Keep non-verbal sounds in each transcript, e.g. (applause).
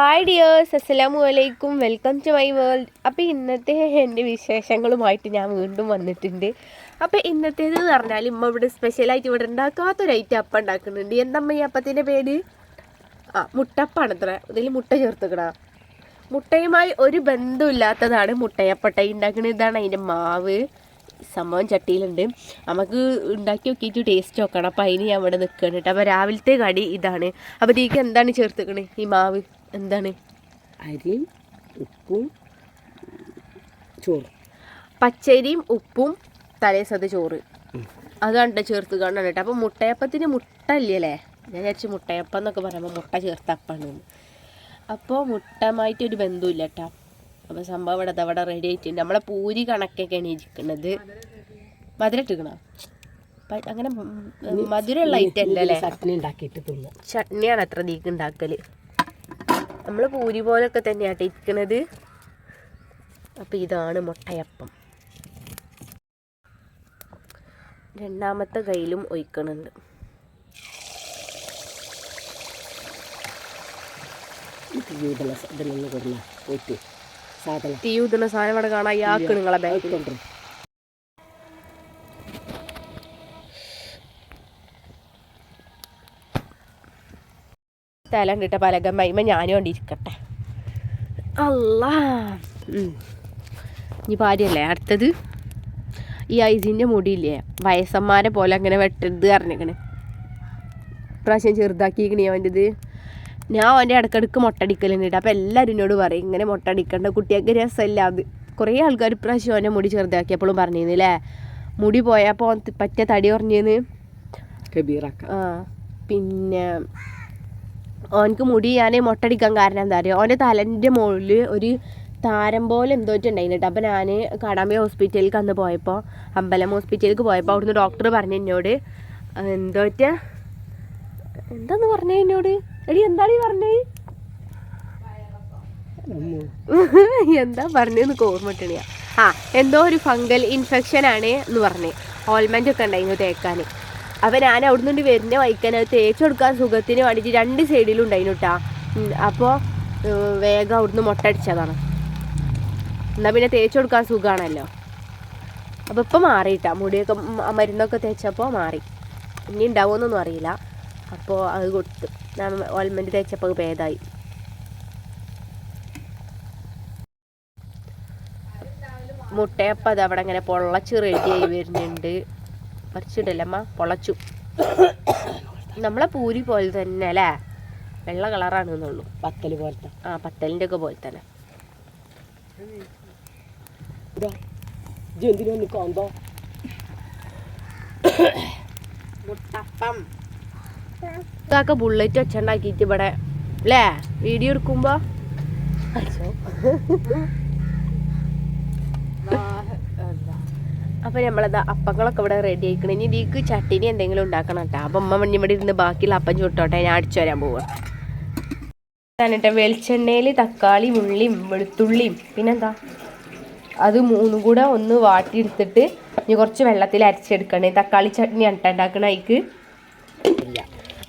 Hi dears അസ്സലാമു അലൈക്കും welcome to my world അപ്പോൾ ഇന്നത്തെ എന്റെ വിശേഷങ്ങളുമായിട്ട് ഞാൻ വീണ്ടും വന്നിട്ടുണ്ട്. അപ്പോൾ ഇന്നത്തേത് എന്ന് പറഞ്ഞാൽ ഇമ്മ ഇവിടെ സ്പെഷ്യലായിട്ട് ഇവിടെ ഉണ്ടാക്കാത്തൊരു ഐറ്റം അപ്പം ഉണ്ടാക്കുന്നുണ്ട്. എന്തമ്മ ഈ അപ്പത്തിന്റെ പേര്? ആ മുട്ടപ്പാണ് അത്ര ഇതിൽ മുട്ട ചേർത്തുക്കടാ. മുട്ടയുമായി ഒരു ബന്ധമില്ലാത്തതാണ് മുട്ടയപ്പട്ട ഉണ്ടാക്കുന്നത് ഇതാണ് അതിന്റെ മാവ്. സംഭവം ചട്ടിയിലുണ്ട്. നമുക്ക് ഉണ്ടാക്കി നോക്കിയിട്ട് ടേസ്റ്റ് നോക്കണം. അപ്പോൾ അതിന് ഞാൻ ഇവിടെ നിൽക്കണം കേട്ടോ അപ്പോൾ രാവിലത്തെ കടി ഇതാണ്. അപ്പോൾ ഇതിലേക്ക് എന്താണ് ചേർത്തുക്കണേ ഈ മാവ്? എന്താണ്? അരിയും ഉപ്പും ചോറ്. പച്ചരിയും ഉപ്പും തലേസത്തെ ചോറ്. അതാണ് കണ്ട ചേർത്ത് കാണാൻ കേട്ടോ. അപ്പോൾ മുട്ടയപ്പത്തിന് മുട്ട ഇല്ലല്ലേ ഞാൻ വിചാരിച്ചു മുട്ടയപ്പം എന്നൊക്കെ പറയുമ്പോൾ മുട്ട ചേർത്ത അപ്പാണ് അപ്പോൾ മുട്ടമായിട്ട് ഒരു ബന്ധമില്ല കേട്ടോ. അപ്പോൾ സംഭവം ഇവിടെ അവിടെ റെഡി ആയിട്ടുണ്ട്. നമ്മളെ പൂരി കണക്കൊക്കെയാണ് ഇരിക്കുന്നത് മധുരം ഇട്ടിക്കണോ അങ്ങനെ മധുരമുള്ള ഐറ്റം അല്ലല്ലേ ചട്നി ഉണ്ടാക്കിയിട്ട് ചട്നിയാണ് അത്ര നീക്ക് ഉണ്ടാക്കൽ. നമ്മൾ പൂരി പോലൊക്കെ തന്നെയാട്ടോ ഇരിക്കണത്. അപ്പം ഇതാണ് മുട്ടയപ്പം. രണ്ടാമത്തെ കയ്യിലും ഒഴിക്കണുണ്ട്. തീ ഊതുന്ന സാധനം. ഇവിടെ കാണാൻ യാക്ക് നിങ്ങളെ കൊണ്ടുവരും സ്ഥലം കിട്ട. പലകം മൈമ ഞാനും കൊണ്ടിരിക്കട്ടെ അല്ല. ഇനി പാടിയല്ലേ അടുത്തത് ഈ ഐസിന്റെ മുടിയില്ലേ? വയസ്സന്മാരെ പോലെ അങ്ങനെ വെട്ടരുത് അറിഞ്ഞേക്കണേ പ്രാവശ്യം ചെറുതാക്കിയിരിക്കണേ അവന്റെത്. ഞാൻ അവന്റെ ഇടക്കിടക്ക് മുട്ടടിക്കലുണ്ട് അപ്പോൾ എല്ലാവരും എന്നോട് പറയും ഇങ്ങനെ മുട്ടടിക്കണ്ട കുട്ടിയൊക്കെ രസമല്ല. അത് കുറേ ആൾക്കാർ ഇപ്രാവശ്യം അവന്റെ മുടി ചെറുതാക്കിയപ്പോഴും പറഞ്ഞിരുന്നില്ലേ മുടി പോയപ്പോൾ പറ്റ തടി കുറഞ്ഞെന്ന് കബീറാക്ക. ആ. പിന്നെ ഓനക്ക് മുടി ഞാൻ മുട്ടടിക്കാൻ കാരണം എന്താ പറയുക ഓന്റെ തലന്റെ മുകളിൽ ഒരു താരം പോലെ എന്തോറ്റുണ്ടായിരുന്നു കേട്ടോ. അപ്പോൾ ഞാൻ കാടാമ്പി ഹോസ്പിറ്റലിലേക്ക് അന്ന് പോയപ്പോൾ അമ്പലം ഹോസ്പിറ്റലിലേക്ക് പോയപ്പോൾ അവിടുന്ന് ഡോക്ടർ പറഞ്ഞു എന്നോട് എന്തോറ്റ എന്താന്ന് പറഞ്ഞേ എന്നോട്? എടി എന്താണ് പറഞ്ഞേ? (laughs) എന്താ പറഞ്ഞെന്ന് ഓർമ്മ ആ എന്തോ ഒരു ഫംഗൽ ഇൻഫെക്ഷൻ ആണ് എന്ന് പറഞ്ഞേ. ഓൾമെന്റ് ഒക്കെ ഉണ്ടായിരുന്നു തേക്കാൻ അപ്പോൾ ഞാൻ അവിടെ നിന്ന് വരുന്ന വൈക്കാൻ അത് തേച്ച് കൊടുക്കാൻ സുഖത്തിന് വേണ്ടിയിട്ട് രണ്ട് സൈഡിലും ഉണ്ടായിരുന്നു കേട്ടാ വേഗം അവിടുന്ന് മുട്ടടിച്ചതാണ് എന്നാൽ പിന്നെ തേച്ച് കൊടുക്കാൻ സുഖമാണല്ലോ അപ്പോൾ ഇപ്പൊ മാറിയിട്ടാ. മുടിയൊക്കെ മരുന്നൊക്കെ തേച്ചപ്പോൾ മാറി. ഇനി ഉണ്ടാവുമെന്നൊന്നും അറിയില്ല. അപ്പോ അത് കൊടുത്തു ഞാൻ ഓൾമെന്റ് തേച്ചപ്പോൾ അത് ഭേദമായി മുട്ടയപ്പം അത് അവിടെ അങ്ങനെ പൊള്ളച്ച് റെഡിയായി വരുന്നുണ്ട്. പറിച്ചിടല്ലമ്മ പൊളച്ചു. നമ്മളെ പൂരി പോലെ തന്നെ അല്ലേ? വെള്ള കളറാണ് എന്നുള്ളൂ. പത്തൽ പോലത്തെ. ആ പത്തലിന്റെ ഒക്കെ പോലെ തന്നെ. മുട്ടപ്പം. ഇതൊക്കെ ബുള്ളറ്റ് വെച്ചുണ്ടാക്കിയിട്ട് ഇവിടെ അല്ലേ? വീഡിയോ എടുക്കുമ്പോ? അപ്പൊ നമ്മളത് അപ്പങ്ങളൊക്കെ ഇവിടെ റെഡി ആയിക്കണം. ഇനി ഇതിക്ക് ചട്ടിനി എന്തെങ്കിലും ഉണ്ടാക്കണം കേട്ടോ. അപ്പൊ അമ്മ മണ്ണി ഇവിടെ ഇരുന്ന് ബാക്കിയുള്ള അപ്പം ചുട്ടോട്ടെ. ഞാൻ അടിച്ചു വരാൻ പോവാ. എന്നിട്ട് വെളിച്ചെണ്ണയിൽ തക്കാളി ഉള്ളിയും വെളുത്തുള്ളിയും. പിന്നെന്താ? അത് മൂന്നും കൂടെ ഒന്ന് വാട്ടിയെടുത്തിട്ട് ഇനി കുറച്ച് വെള്ളത്തിൽ അരച്ചെടുക്കണേ. തക്കാളി ചട്നി ഉണ്ടാക്കണ അതിക്ക് ഇല്ല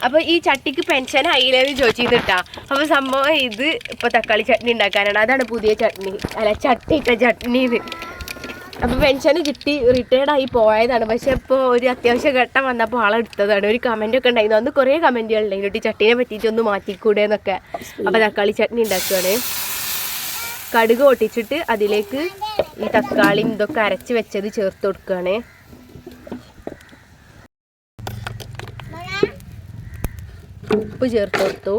അപ്പൊ ഈ ചട്ടിക്ക് പെൻഷൻ ആയില്ലെന്ന് ചോദിച്ചിട്ടാ അപ്പൊ സംഭവം ഇത് ഇപ്പൊ തക്കാളി ചട്നി ഉണ്ടാക്കാനാണ്. അതാണ് പുതിയ ചട്നി. അല്ല ചട്ടിട്ട ചട്നി ഇത് അപ്പൊ പെൻഷൻ കിട്ടി റിട്ടയർഡ് ആയി പോയതാണ്. പക്ഷെ ഇപ്പോൾ ഒരു അത്യാവശ്യ ഘട്ടം വന്നപ്പോൾ ആളെടുത്തതാണ് ഒരു കമന്റ് ഒക്കെ ഉണ്ടായിരുന്നു. അന്ന് കുറേ കമന്റുകൾ ഉണ്ടായിരുന്നു. ഈ ചട്ടീനെ പറ്റിയിട്ട് ഒന്ന് മാറ്റിക്കൂടെ എന്നൊക്കെ. അപ്പൊ തക്കാളി ചട്നി ഉണ്ടാക്കുകയാണ് കടുക് ഒട്ടിച്ചിട്ട് അതിലേക്ക് ഈ തക്കാളി ഇതൊക്കെ അരച്ച് വെച്ചത് ചേർത്ത് കൊടുക്കുകയാണ് ഉപ്പ് ചേർത്ത് കൊടുത്തു.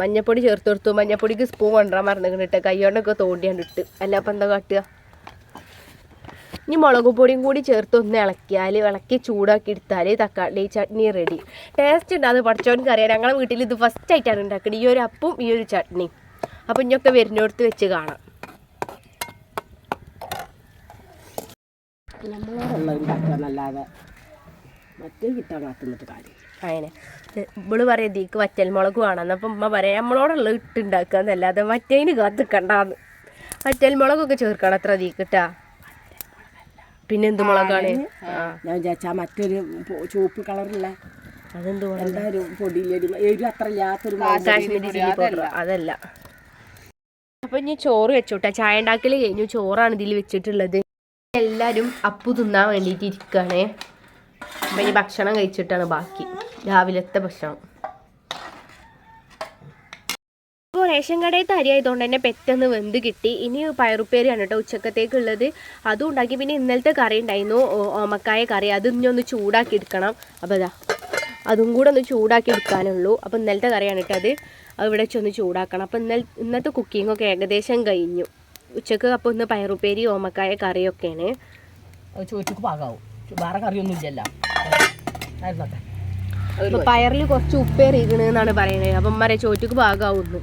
മഞ്ഞപ്പൊടി ചേർത്ത് കൊടുത്തു മഞ്ഞപ്പൊടിക്ക് സ്പൂൺ കൊണ്ടുവരാൻ മറന്നിട്ട് കൈകൊണ്ടൊക്കെ തോണ്ടിയാണ്ട് ഇട്ട് അല്ല അപ്പം എന്താ കാട്ടുക? ഇനി മുളക് പൊടിയും കൂടി ചേർത്ത് ഒന്ന് ഇളക്കിയാൽ ഇളക്കി ചൂടാക്കി എടുത്താൽ തക്കാളി ചട്നി റെഡി ടേസ്റ്റ് ഉണ്ട്. അത് പഠിച്ചവനക്ക് അറിയാം. ഞങ്ങളെ വീട്ടിൽ ഇത് ഫസ്റ്റ് ആയിട്ടാണ് ഉണ്ടാക്കുന്നത് ഈ ഒരു അപ്പും ഈ ഒരു ചട്നി അപ്പം ഇനിയൊക്കെ വരുന്നിടത്ത് വെച്ച് കാണാം. നമ്മളോടുള്ള ഉണ്ടാക്കുക മറ്റേ കിട്ടാൻ കാത്തുന്നിട്ട് കാര്യം അങ്ങനെ ഇവൾ പറയാം ദീക്ക് വറ്റൽ മുളക് വേണം. അപ്പം ഉമ്മ പറയാം നമ്മളോടുള്ള ഇട്ട് ഉണ്ടാക്കുക എന്നല്ലാതെ മറ്റേന് കാത്തിക്കണ്ടാന്ന്. വറ്റൽ മുളകൊക്കെ ചേർക്കണം അത്ര ദീക്കിട്ടാ പിന്നെ എന്ത് മുളകാണ്? ഞാൻ വിചാരിച്ചാ മറ്റൊരു ചുവപ്പ് കളറുള്ള അതെന്ത് കളർ എന്താ ഒരു പൊടിയിലൊരു എരിവ് അത്ര ഇല്ലാത്തൊരു കാശ്മീരി ചില്ലി പൗഡർ. അതല്ല. അപ്പൊ ഇനി ചോറ് വെച്ചോട്ടെ. ചായ ഉണ്ടാക്കൽ കഴിഞ്ഞു. ചോറാണ് ഇതിൽ വെച്ചിട്ടുള്ളത്. എല്ലാരും അപ്പു തിന്നാൻ വേണ്ടിയിട്ട് ഇരിക്കാണ്. അപ്പൊ ഇനി ഭക്ഷണം കഴിച്ചിട്ടാണ് ബാക്കി. രാവിലത്തെ ഭക്ഷണം. ഇപ്പോൾ റേഷൻ കടയത്തെ അരി ആയതുകൊണ്ട് തന്നെ പെട്ടെന്ന് വെന്ത് കിട്ടി. ഇനി പയറുപ്പേരിയാണ് കേട്ടോ ഉച്ചക്കത്തേക്കുള്ളത്. അതും ഉണ്ടാക്കി. പിന്നെ ഇന്നലത്തെ കറി ഉണ്ടായിരുന്നു. ഓമക്കായ കറി. അത് ഇനി ഒന്ന് ചൂടാക്കി എടുക്കണം. അപ്പോൾ അതാ അതും കൂടെ ഒന്ന് ചൂടാക്കി എടുക്കാനുള്ളൂ. അപ്പോൾ ഇന്നലത്തെ കറിയാണ് കേട്ടോ അത്. ഇവിടെ വെച്ചൊന്ന് ചൂടാക്കണം. അപ്പോൾ ഇന്നലെ ഇന്നത്തെ ഒക്കെ ഏകദേശം കഴിഞ്ഞു. ഉച്ചയ്ക്ക് അപ്പോൾ ഒന്ന് പയറുപ്പേരി ഓമക്കായ കറിയൊക്കെയാണ്. അത് ചോറ്റക്ക് പാകാവും. വേറെ കറിയൊന്നും ഇല്ലല്ലോ. പയറിൽ കുറച്ച് ഉപ്പേറിയിക്കണെന്നാണ് പറയുന്നത് അപ്പം മറേ ചോറ്റക്ക് ഭാഗമാവുന്നു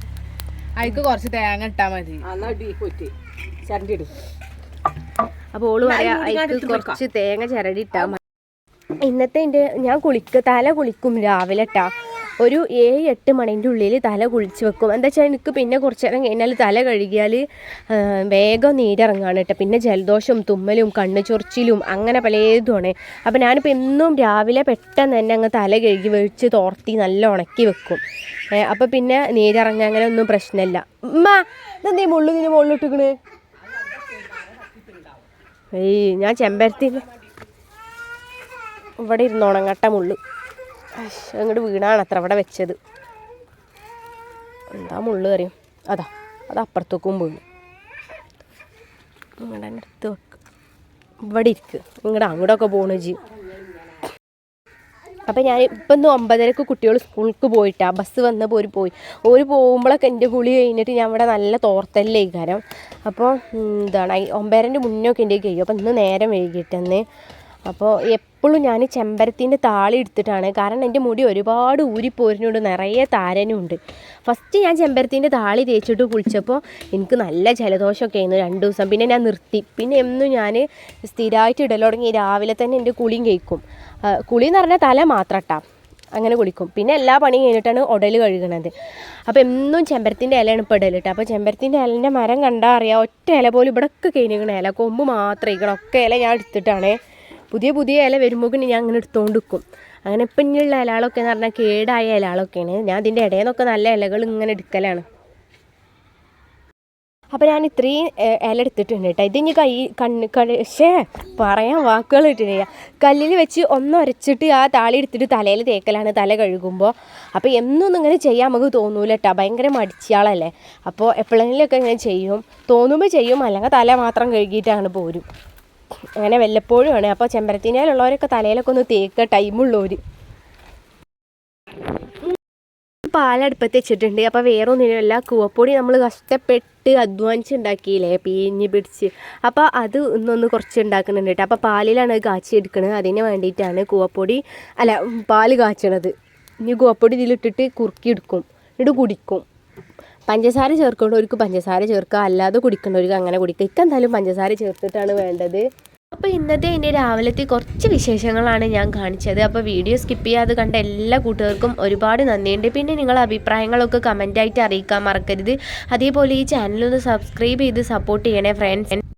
അതിക്ക് കുറച്ച് തേങ്ങ ഇട്ടാ മതി. അപ്പോൾ ഓൾ പറയാ അതിക്ക് കുറച്ച് തേങ്ങ ചിരടി ഇട്ടാ മതി. ഇന്നത്തെ എന്റെ ഞാൻ കുളിക്ക തല കുളിക്കും രാവിലെ ഇട്ടാ ഒരു ഏഴ് എട്ട് മണിന്റെ ഉള്ളിൽ തല കുളിച്ച് വെക്കും. എന്താ വെച്ചാൽ എനിക്ക് പിന്നെ കുറച്ച് നേരം കഴിഞ്ഞാൽ തല കഴുകിയാൽ വേഗം നീരിറങ്ങാണ് കേട്ടോ. പിന്നെ ജലദോഷം തുമ്മലും കണ്ണ് ചൊറിച്ചിലും അങ്ങനെ പലതുമാണ്. അപ്പോൾ ഞാനിപ്പോൾ എന്നും രാവിലെ പെട്ടെന്ന് തന്നെ അങ്ങ് തല കഴുകി വെച്ച് തോർത്തി നല്ല ഉണക്കി വെക്കും. അപ്പോൾ പിന്നെ നീരിറങ്ങാൻ അങ്ങനെ ഒന്നും പ്രശ്നമില്ല. ഉമ്മ ഇതെന്തേ മുള്ളു നിന്നെ മുകളിലിട്ടിക്കണ് ഏയ് ഞാൻ ചെമ്പരത്തി ഇവിടെ ഇരുന്നോണം കട്ട മുള്ളു. അങ്ങോട്ട് വീണാണ് അത്ര അവിടെ വെച്ചത്. എന്താ മുള്ളു അറിയും? അതാ അത് അപ്പുറത്തേക്കും വീണു. നിങ്ങളുടെ അടുത്ത് വെക്ക്. ഇവിടെ ഇരിക്കുക നിങ്ങളുടെ അങ്ങോട്ടൊക്കെ പോണു ജി അപ്പം ഞാൻ ഇപ്പം ഒന്ന് ഒമ്പതരക്ക് കുട്ടികൾ സ്കൂൾക്ക് പോയിട്ടാ. ബസ് വന്നപ്പോൾ ഒരു പോയി. ഒരു പോകുമ്പോഴൊക്കെ എന്റെ കുളി കഴിഞ്ഞിട്ട് ഞാൻ ഇവിടെ നല്ല തോർത്തല്ലേ കാരം അപ്പോൾ എന്താണ് ഒമ്പതരന്റെ മുന്നേ ഒക്കെ എന്റെ കഴിയും അപ്പം ഇന്ന് നേരം വൈകിട്ടെന്ന് അപ്പോൾ എപ്പോഴും ഞാൻ ചെമ്പരത്തിന്റെ താളി എടുത്തിട്ടാണ്. കാരണം എന്റെ മുടി ഒരുപാട് ഊരിപ്പോരിനുണ്ട് നിറയെ താരനുണ്ട്. ഫസ്റ്റ് ഞാൻ ചെമ്പരത്തിന്റെ താളി തേച്ചിട്ട് കുളിച്ചപ്പോൾ എനിക്ക് നല്ല ജലദോഷമൊക്കെ ആയിരുന്നു. രണ്ട് ദിവസം പിന്നെ ഞാൻ നിർത്തി. പിന്നെ എന്നും ഞാൻ സ്ഥിരമായിട്ട് ഇടൽ തുടങ്ങി. രാവിലെ തന്നെ എന്റെ കുളിയും കഴിക്കും. കുളി എന്ന് പറഞ്ഞാൽ തല മാത്രം അങ്ങനെ കുളിക്കും. പിന്നെ എല്ലാ പണിയും കഴിഞ്ഞിട്ടാണ് ഉടൽ കഴുകണത്. അപ്പോൾ എന്നും ചെമ്പരത്തിന്റെ ഇലയാണ് ഇപ്പോൾ ഇടലിട്ട് അപ്പോൾ ചെമ്പരത്തിന്റെ ഇലന്റെ മരം കണ്ടാൽ അറിയാം. ഒറ്റ ഇല പോലും ഇവിടെയൊക്കെ കഴിഞ്ഞിരിക്കണ ഇല. കൊമ്പ് മാത്രം ഇരിക്കണം ഒക്കെ ഇല ഞാൻ എടുത്തിട്ടാണ്. പുതിയ പുതിയ ഇല വരുമ്പോൾ ഞാൻ അങ്ങനെ എടുത്തുകൊണ്ട് വെക്കും അങ്ങനെ ഇപ്പം ഇനിയുള്ള ഇലകളൊക്കെ എന്ന് പറഞ്ഞാൽ കേടായ ഇലകളൊക്കെയാണ്. ഞാൻ അതിന്റെ ഇടയിൽ നിന്നൊക്കെ നല്ല ഇലകൾ ഇങ്ങനെ എടുക്കലാണ്. അപ്പോൾ ഞാൻ ഇത്രയും ഇല എടുത്തിട്ടുണ്ട് കേട്ടോ. ഇതിന് കൈ കണ്ണ് കഴിച്ചേ പറയാൻ വാക്കുകൾ കിട്ടുന്നില്ല. കല്ലിൽ വെച്ച് ഒന്ന് അരച്ചിട്ട് ആ താളി എടുത്തിട്ട് തലയിൽ തേക്കലാണ് തല കഴുകുമ്പോൾ. അപ്പോൾ എന്നൊന്നും ഇങ്ങനെ ചെയ്യാൻ നമുക്ക് തോന്നൂല കേട്ടോ. ഭയങ്കര മടിച്ചയാളല്ലേ. അപ്പോൾ എപ്പോഴെങ്കിലുമൊക്കെ ഇങ്ങനെ ചെയ്യും. തോന്നുമ്പോൾ ചെയ്യും. അല്ലെങ്കിൽ തല മാത്രം കഴുകിയിട്ടാണ് പോരും. അങ്ങനെ വല്ലപ്പോഴും ആണ്. അപ്പോൾ ചെമ്പരത്തിനേലുള്ളവരൊക്കെ തലയിലൊക്കെ ഒന്ന് തേക്കുക ടൈമുള്ളവർ പാലടുപ്പത്ത് വെച്ചിട്ടുണ്ട്. അപ്പോൾ വേറെ ഒന്നിനുമല്ല കൂവപ്പൊടി നമ്മൾ കഷ്ടപ്പെട്ട് അധ്വാനിച്ച് ഉണ്ടാക്കിയില്ലേ പീഞ്ഞ് പിടിച്ച്. അപ്പോൾ അത് ഇന്നൊന്ന് കുറച്ച് ഉണ്ടാക്കുന്നുണ്ട് കേട്ടോ അപ്പോൾ പാലിലാണ് അത് കാച്ചി എടുക്കുന്നത് അതിന് വേണ്ടിയിട്ടാണ് കൂവപ്പൊടി അല്ല പാൽ കാച്ചണത്. ഇനി കൂവപ്പൊടി ഇതിലിട്ടിട്ട് കുറുക്കിയെടുക്കും എന്നിട്ട് കുടിക്കും. പഞ്ചസാര ചേർക്കേണ്ടവർക്ക് പഞ്ചസാര ചേർക്കുക അല്ലാതെ കുടിക്കേണ്ടവർക്ക് അങ്ങനെ കുടിക്കുക. ഇക്ക എന്തായാലും പഞ്ചസാര ചേർത്തിട്ടാണ് വേണ്ടത്. അപ്പോൾ ഇന്നത്തെ എന്റെ രാവിലത്തെ കുറച്ച് വിശേഷങ്ങളാണ് ഞാൻ കാണിച്ചത്. അപ്പോൾ വീഡിയോ സ്കിപ്പ് ചെയ്യാതെ കണ്ട എല്ലാ കൂട്ടുകാർക്കും ഒരുപാട് നന്ദിയുണ്ട്. പിന്നെ നിങ്ങളുടെ അഭിപ്രായങ്ങളൊക്കെ കമന്റായിട്ട് അറിയിക്കാൻ മറക്കരുത്. അതേപോലെ ഈ ചാനലൊന്ന് സബ്സ്ക്രൈബ് ചെയ്ത് സപ്പോർട്ട് ചെയ്യണേ ഫ്രണ്ട്സ്